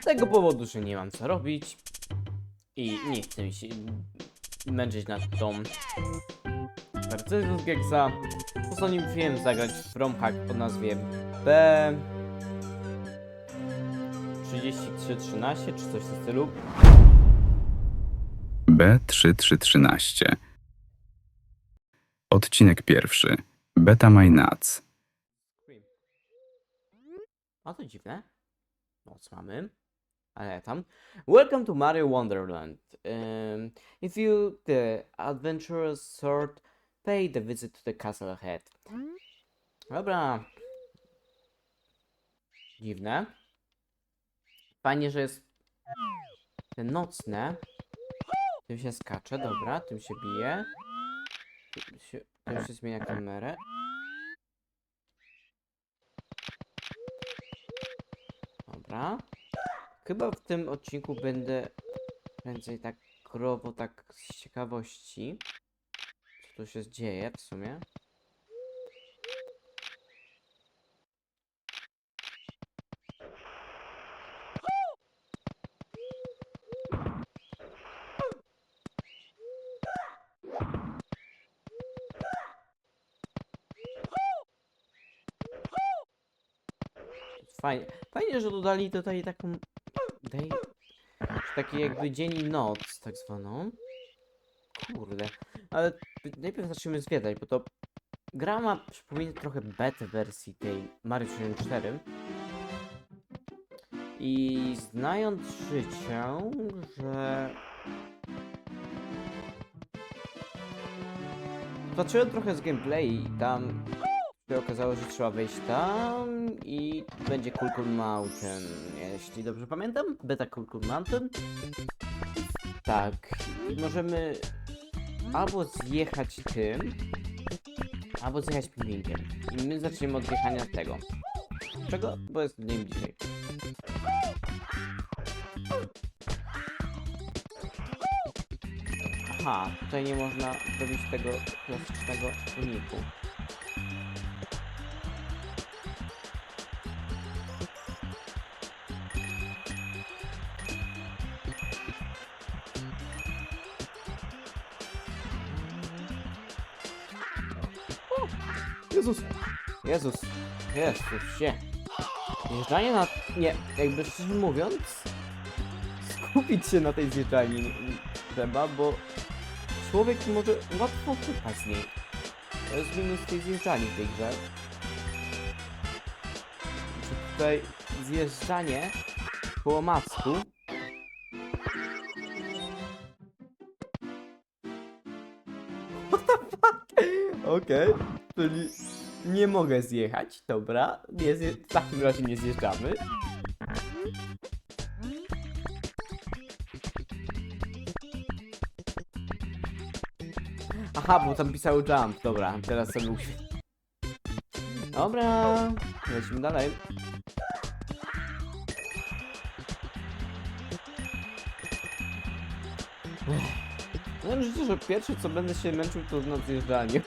Z tego powodu, że nie mam co robić i nie chcę mi się męczyć nad tą Mercedes Gexa. Postanowiłem zagrać w romhack o nazwie B 3313 czy coś w tym stylu. B3313 Odcinek pierwszy Beta My Nuts A to dziwne. Noc mamy. Ale tam. Welcome to Mario Wonderland. Um, if you, the adventurous sort, pay the visit to the castle ahead. Dobra. Dziwne. Fajnie, że jest te nocne. Tym się skacze, dobra, tym się bije. Tym się, tym się zmienia kamerę. Dobra. Chyba w tym odcinku będę prędzej tak krowo, tak z ciekawości. Co tu się dzieje w sumie. Fajnie, fajnie, że dodali tutaj taką. Daj, taki jakby dzień i noc, tak zwaną. Kurde, ale najpierw zacznijmy zwiedzać, bo to gra ma przypomina trochę beta wersji tej Mario 64. I znając życie, że Patrzyłem trochę z gameplay i tam się okazało, że trzeba wejść tam i będzie Cool Mountain, jeśli dobrze pamiętam. Beta Cool Mountain. Tak, i możemy albo zjechać tym, albo zjechać pingwinkiem. I my zaczniemy od jechania tego. Czego? Bo jest nim bliżej. Aha, tutaj nie można zrobić tego klasycznego uniku. Jezus! Jezus! Jezus się! Zjeżdżanie na... Nie, jakby szczerze mówiąc... Skupić się na tej zjeżdżalni trzeba, bo... Człowiek może łatwo wypaść z niej. To jest minus tej zjeżdżalni w tej grze. Że tutaj zjeżdżanie po omacku Okej, czyli nie mogę zjechać, dobra. Nie zje... W takim razie nie zjeżdżamy. Aha, bo tam pisało jump, dobra, teraz sobie uświetlić. Dobra, lecimy dalej. Mam życie, że pierwsze co będę się męczył to na zjeżdżaniu.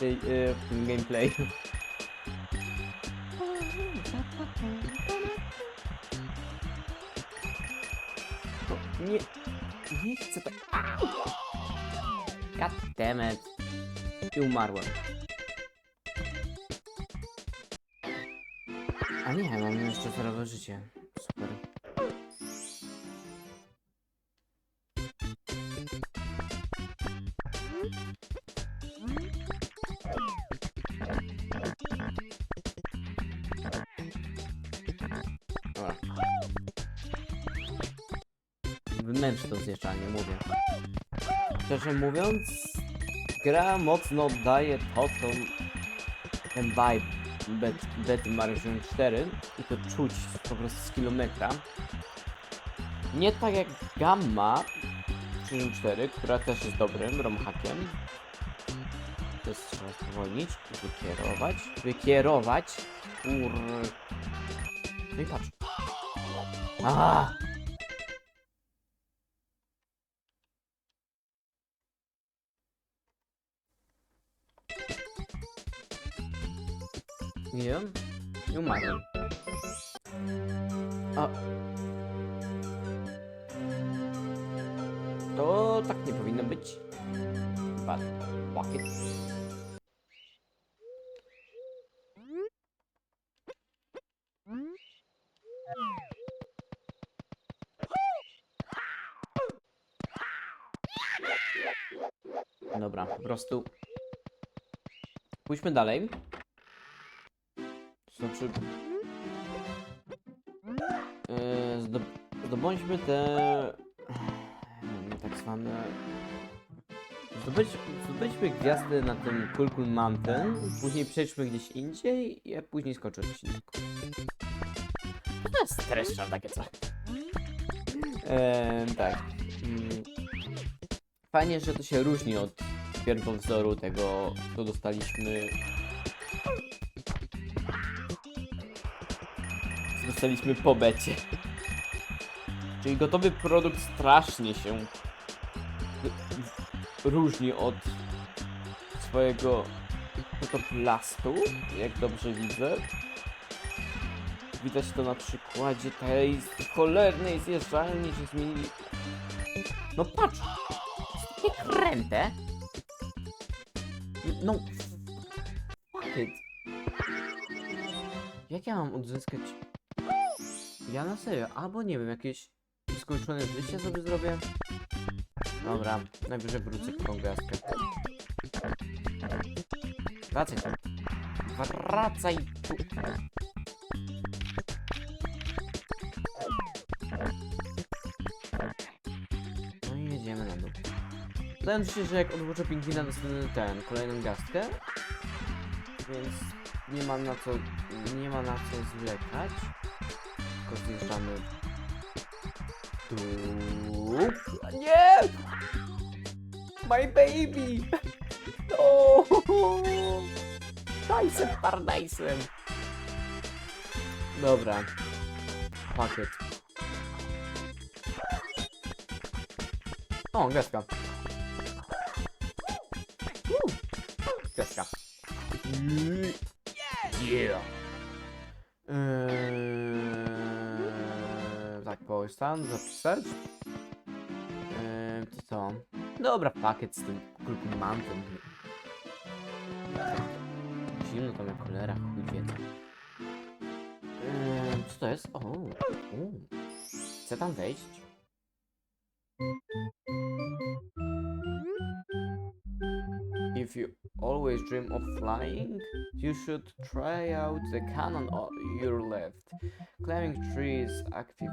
Tej, yy, gameplayu. No, Nie, nie chcę tak. God damn. I umarłem. A nie, mam jeszcze zerowe życie. Super. Wymęcz to zjeżdżanie, mówię. Szczerze mówiąc, gra mocno oddaje to, co ten vibe bet, bet Mario 4 i to czuć po prostu z kilometra. Nie tak jak Gamma 64, która też jest dobrym romhackiem. To jest trzeba spowolnić, wykierować, wykierować. Kur... No i patrz. Aha! Wiem. I umarłem. A... To tak nie powinno być. But, bucket. Dobra, po prostu pójdźmy dalej. Znaczy, Yy, zdob zdobądźmy te tak zwane zdobędźmy gwiazdy na tym Kulkul Mountain, później przejdźmy gdzieś indziej i ja później. To jest streszczam takie coś. Eee, tak. Fajnie, że to się różni od pierwowzoru tego, co dostaliśmy dostaliśmy po becie. Czyli gotowy produkt strasznie się różni od swojego fotoplastu, jak dobrze widzę. Widać to na przykładzie tej cholernej zjeżdżalni, że zmienili... No patrz! Takie kręte! No... Fuck it! Jak ja mam odzyskać... Ja na serio, albo nie wiem, jakieś skończone życie sobie zrobię? Dobra, najwyżej wrócę po tą gwiazdkę. Wracaj tu. Wracaj tu. No i jedziemy na dół. Wydaje mi się, że jak odwrócę pingwina, dostanę ten, kolejną gwiazdkę. Więc nie ma na co, nie ma na co zwlekać. Tylko zjeżdżamy tu. Nie! My baby! No! Dajsem paradajsem! Dobra. Pakiet. O, gwiazdka. Gwiazdka. Stan, zapisać. Eee, to co? Dobra, pakiet z tym kulkumantem. Zimno tam jak cholera, chuj wie. Eee, co to jest? O, o. Chcę tam wejść. If you always dream of flying, you should try out the cannon on your left. Climbing trees active.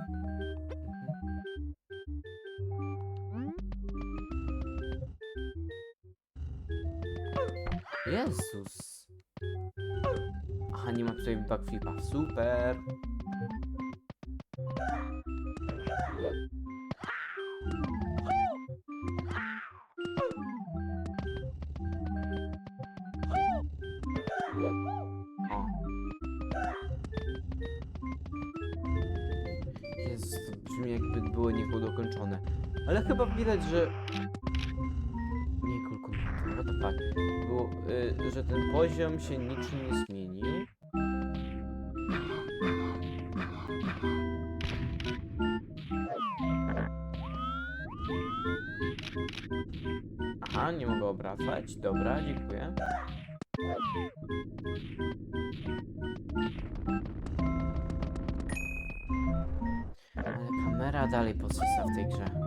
Jezus. Aha, nie ma tutaj backflipa. Super. Widać, że... Nie kulkumaty, what the fuck. Było, y, że ten poziom się niczym nie zmienił. Aha, nie mogę obracać. Dobra, dziękuję. Ale kamera dalej posysa w tej grze.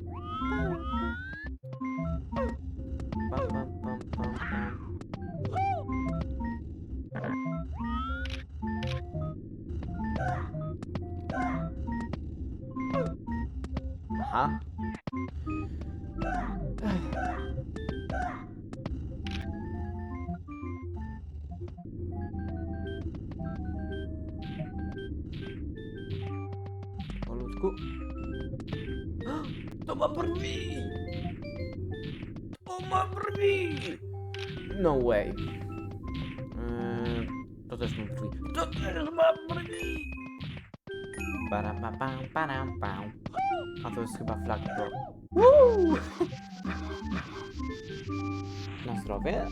też ma brwi. To też ma brwi! Para pa pam, param pam. A to jest chyba flag. Woo! Na zdrowie?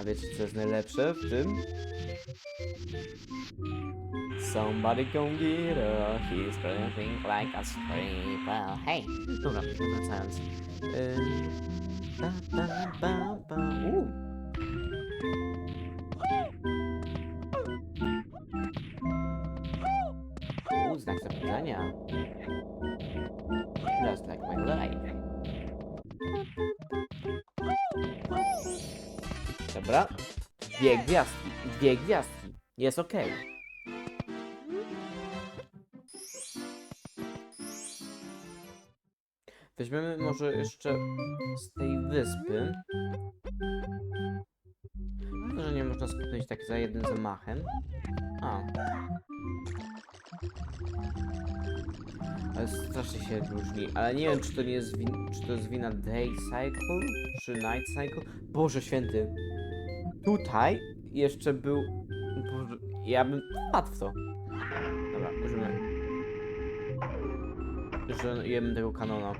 A wiecie co jest najlepsze w tym? Somebody come get her, he's gonna think like a stripper. Hej! Dobra, wracając. Ym, ba, ba, ba, ba. U. zapytania. Just like my life. Dobra. Dwie gwiazdki. Dwie gwiazdki. Jest okej. Weźmiemy może jeszcze z tej wyspy. Może nie można skupnąć tak za jednym zamachem. A. Ale strasznie się różni. Ale nie wiem, czy to nie jest win czy to jest wina Day Cycle, czy Night Cycle. Boże święty. Tutaj jeszcze był. Boże, ja bym wpadł w to. Dobra, użymy. Że jemy tego kanona.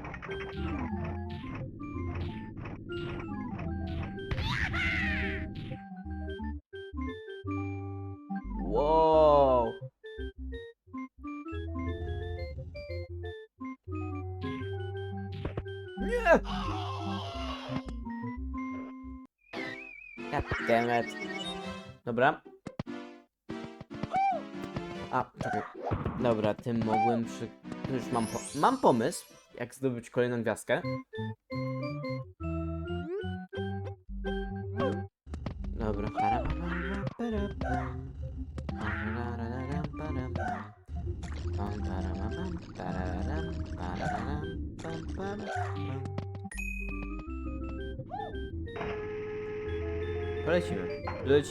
Nie! God damn it. Dobra. A, czekaj. Dobra, tym mogłem przy... Już mam, po... mam pomysł, jak zdobyć kolejną gwiazdkę.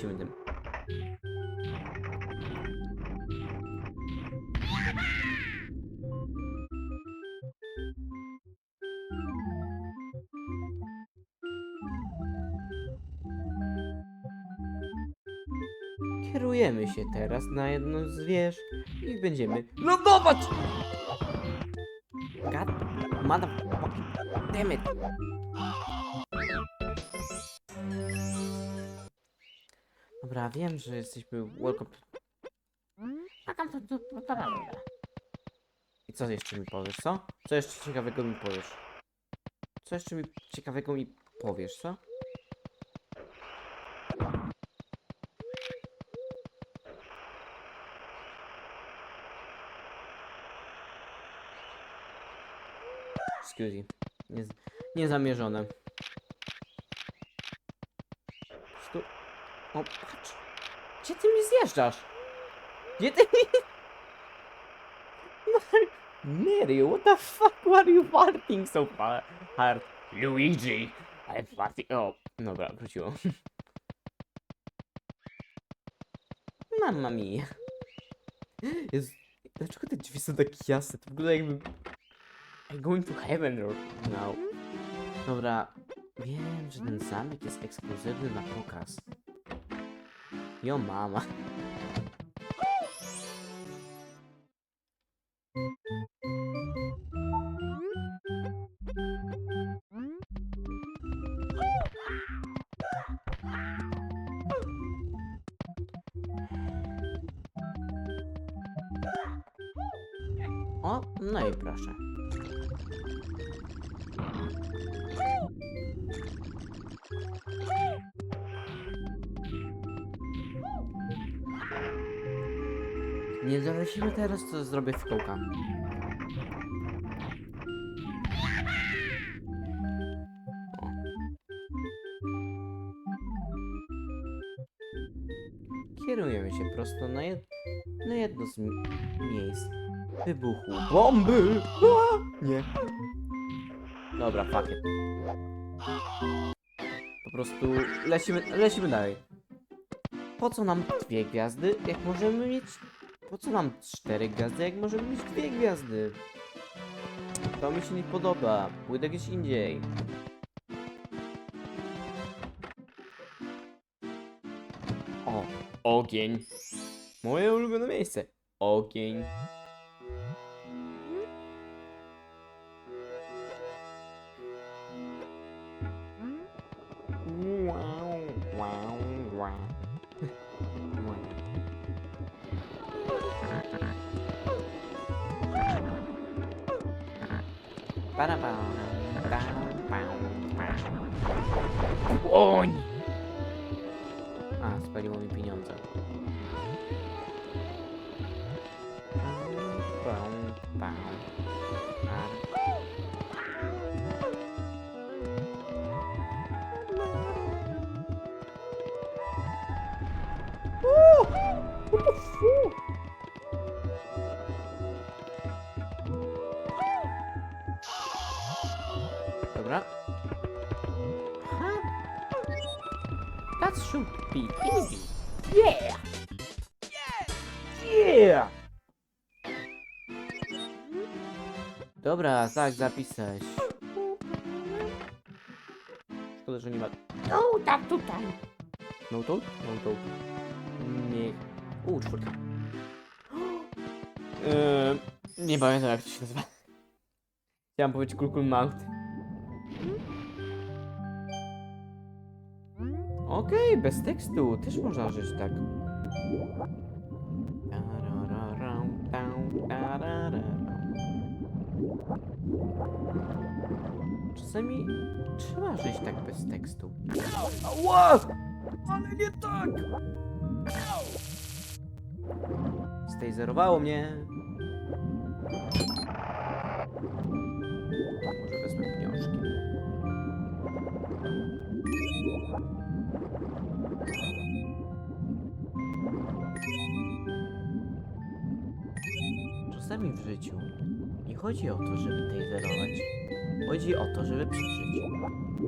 Tym. Kierujemy się teraz na jedną z wież i będziemy lądować! God motherfucking damn it! Dobra, wiem, że jesteśmy welcome to... I co jeszcze mi powiesz, co? Co jeszcze ciekawego mi powiesz? Co jeszcze mi ciekawego mi powiesz, co? Excuse me. Nie, niezamierzone. Stu... O, patrz. Gdzie ty mi zjeżdżasz? Gdzie ty mi... Mary, what the fuck were you farting so fa- hard? Luigi, I'm farting... O, dobra, wróciło. Mamma mia. Jest... Dlaczego te drzwi są takie jasne? To jakby... I'm going to heaven now. Dobra, wiem, że ten zamek jest ekskluzywny na pokaz. Jo mama. O, no i proszę. Nie dolecimy teraz, co zrobię w kołka. O. Kierujemy się prosto na, jed na jedno z mi miejsc wybuchu bomby. A! Nie. Dobra, fuck it. Po prostu lecimy, lecimy dalej. Po co nam dwie gwiazdy, jak możemy mieć... Po co nam cztery gwiazdy, jak możemy mieć dwie gwiazdy? To mi się nie podoba. Pójdę gdzieś indziej. O, ogień. Moje ulubione miejsce. Ogień. Dobra. Aha. That should be easy. Yeah! Yeah! Dobra, tak, zapisać. Szkoda, że nie ma... No, tak, tutaj. No to? No to. Nie. U, czwórka. Eee, nie pamiętam jak to się nazywa. Chciałem powiedzieć Kulkul Mount. Okej, bez tekstu też można żyć tak. Czasami trzeba żyć tak bez tekstu. Ale nie tak! Stejzerowało mnie. Może wezmę pieniążki. Czasami w życiu nie chodzi o to, żeby tejzerować. Chodzi o to, żeby przeżyć.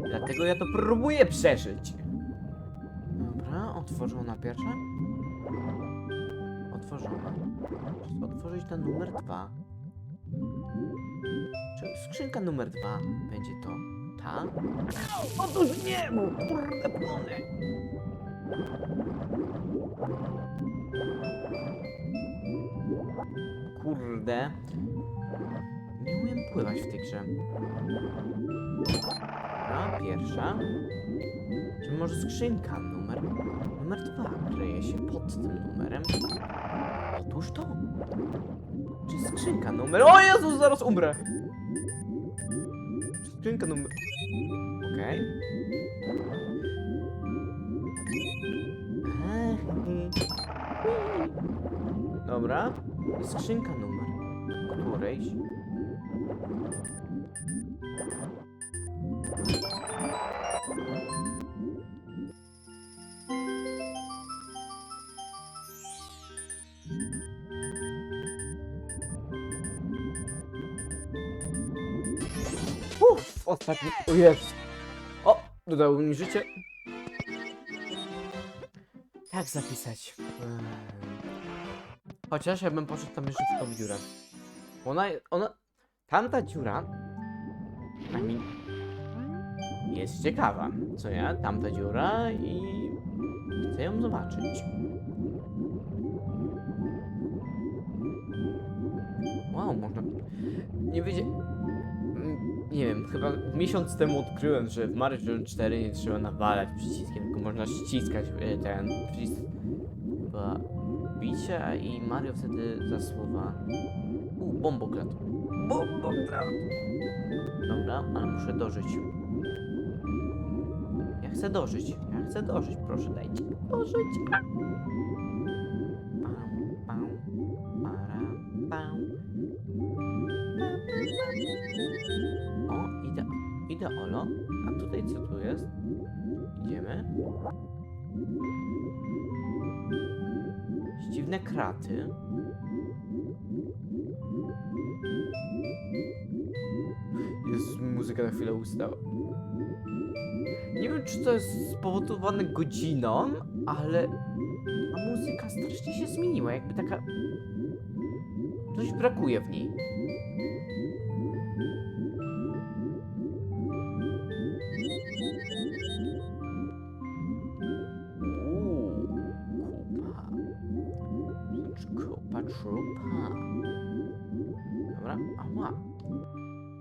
Dlatego ja to próbuję przeżyć. Dobra, otworzona pierwsza. Ten numer dwa. Czy skrzynka numer dwa będzie to ta? Otóż nie, bo kurde płonę. Kurde. Nie umiem pływać w tej grze. Dobra, pierwsza. Czy może skrzynka numer... Numer dwa kryje się pod tym numerem? Otóż to. Czy skrzynka numer... O Jezus, zaraz umrę! Skrzynka numer... Okej. Dobra. I skrzynka numer którejś. Ostatni. O jest. O, dodało mi życie. Jak zapisać? Ehm. Chociaż ja bym poszedł tam jeszcze w tą dziurę. Ona, ona, tamta dziura, I mean, jest ciekawa, co ja? Tamta dziura i chcę ją zobaczyć. Wow, można, nie wiedzieć, nie wiem, chyba miesiąc temu odkryłem, że w Mario 4 nie trzeba nawalać przyciskiem, tylko można ściskać e, ten przycisk chyba bicia i Mario wtedy zasuwa. U, bombokrat. Bombokrat! Dobra, ale muszę dożyć. Ja chcę dożyć. Ja chcę dożyć, proszę dajcie. Dożyć! Kraty. Jest muzyka na chwilę ustała. Nie wiem, czy to jest spowodowane godziną, ale ta muzyka strasznie się zmieniła. Jakby taka. Coś brakuje w niej. Kupa trupa. Dobra, ała.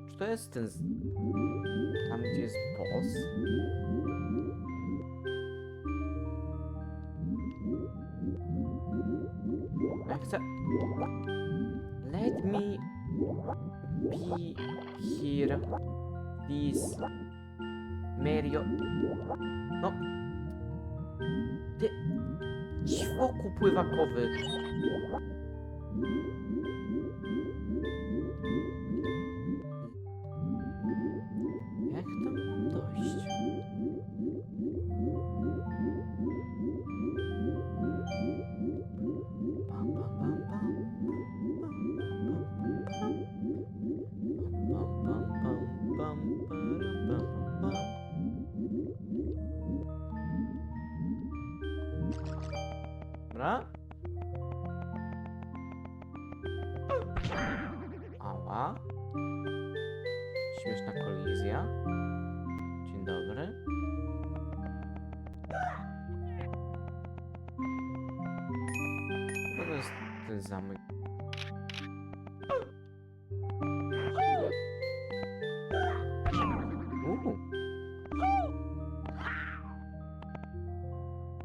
Czy to jest ten... z- Tam, gdzie jest boss? Ja chcę... Let me Be here. Please. Mario. No. Ty. Ćwoku pływakowy. Jak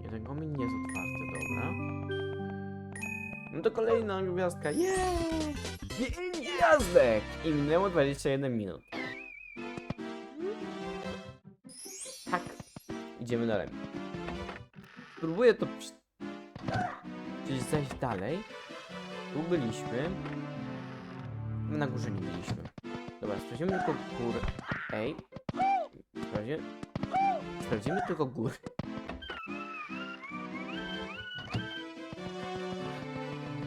Jeden komin nie jest otwarty, dobra. No to kolejna gwiazdka. Jeee! Pięć gwiazdek! I minęło 21 minut. Tak. Idziemy dalej. Spróbuję to gdzieś zejść dalej. Tu byliśmy. My na górze nie byliśmy. Dobra, sprawdzimy tylko górę. Ej. Sprawdzimy. Sprawdzimy tylko górę.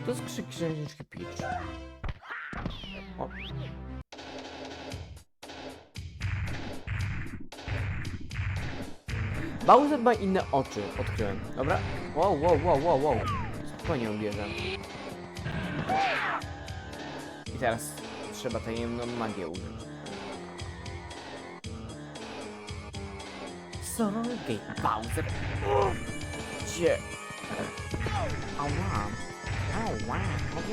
To jest krzyk księżniczki Peach. O. Bowser ma inne oczy, odkryłem. Dobra? Wow, wow, wow, wow, wow. Spokojnie ubierzę. I teraz trzeba tajemną magię użyć. Solgate Bowser. Gdzie? Ała. Ała.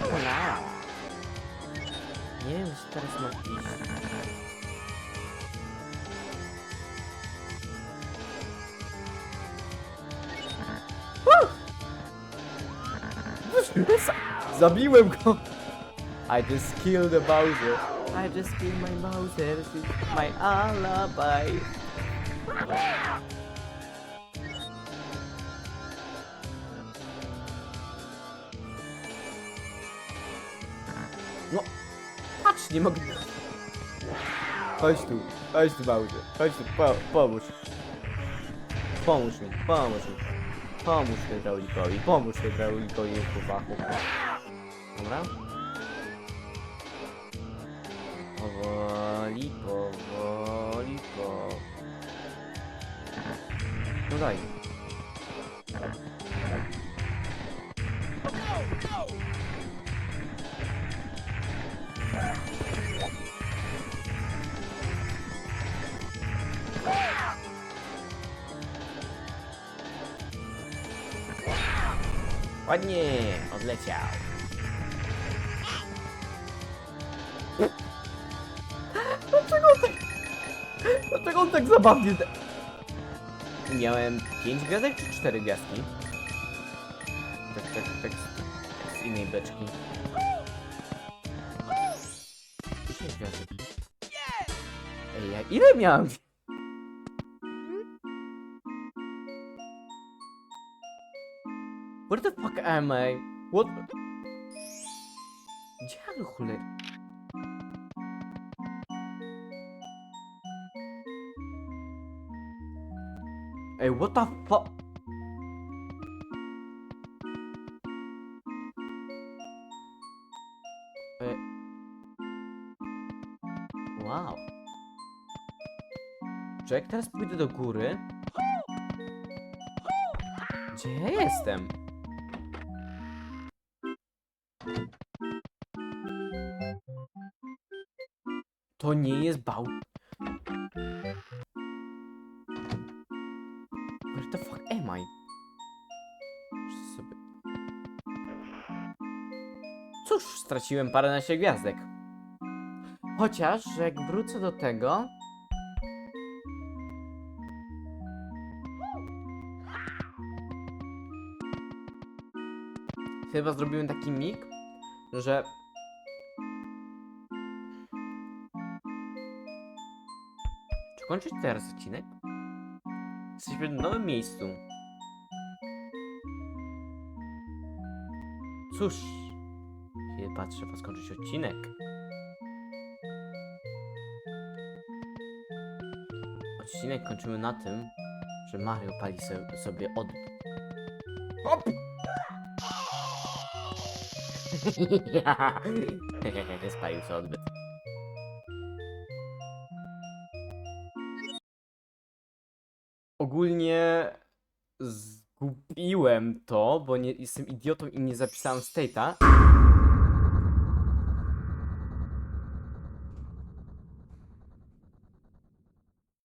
Ała. Nie wiem, co teraz mam iść. Zabiłem go! I just killed the Bowser. I just killed my Bowser. This is my alibi. No, patrz, nie mogę. Chodź tu, chodź tu, Bowser. Chodź tu, po, pomóż. Pomóż mi, pomóż mi. Pomóż hydraulikowi, pomóż hydraulikowi fachu. Dobra? Powoli, powoli, po... No daj. Ładnie, odleciał. Dlaczego on tak zabawnie... te- Miałem 5 gwiazdek czy 4 gwiazdki? Tak, tak, tak, z- z innej beczki. 6 gwiazdek. Ej, ja ile miałem? Where the fuck am I? What? Gdzie ja do Ej, what the fuck? Wow. Czy jak teraz pójdę do góry? Gdzie ja jestem? To nie jest bał. straciłem paręnaście gwiazdek. Chociaż, jak wrócę do tego... Chyba zrobiłem taki mig, że... Czy kończyć teraz odcinek? Jesteśmy w nowym miejscu. Cóż patrzę, trzeba skończyć odcinek. Odcinek kończymy na tym, że Mario pali sobie od... Hop! Spalił się odbyt. Ogólnie zgubiłem to, bo nie jestem idiotą i nie zapisałem state'a.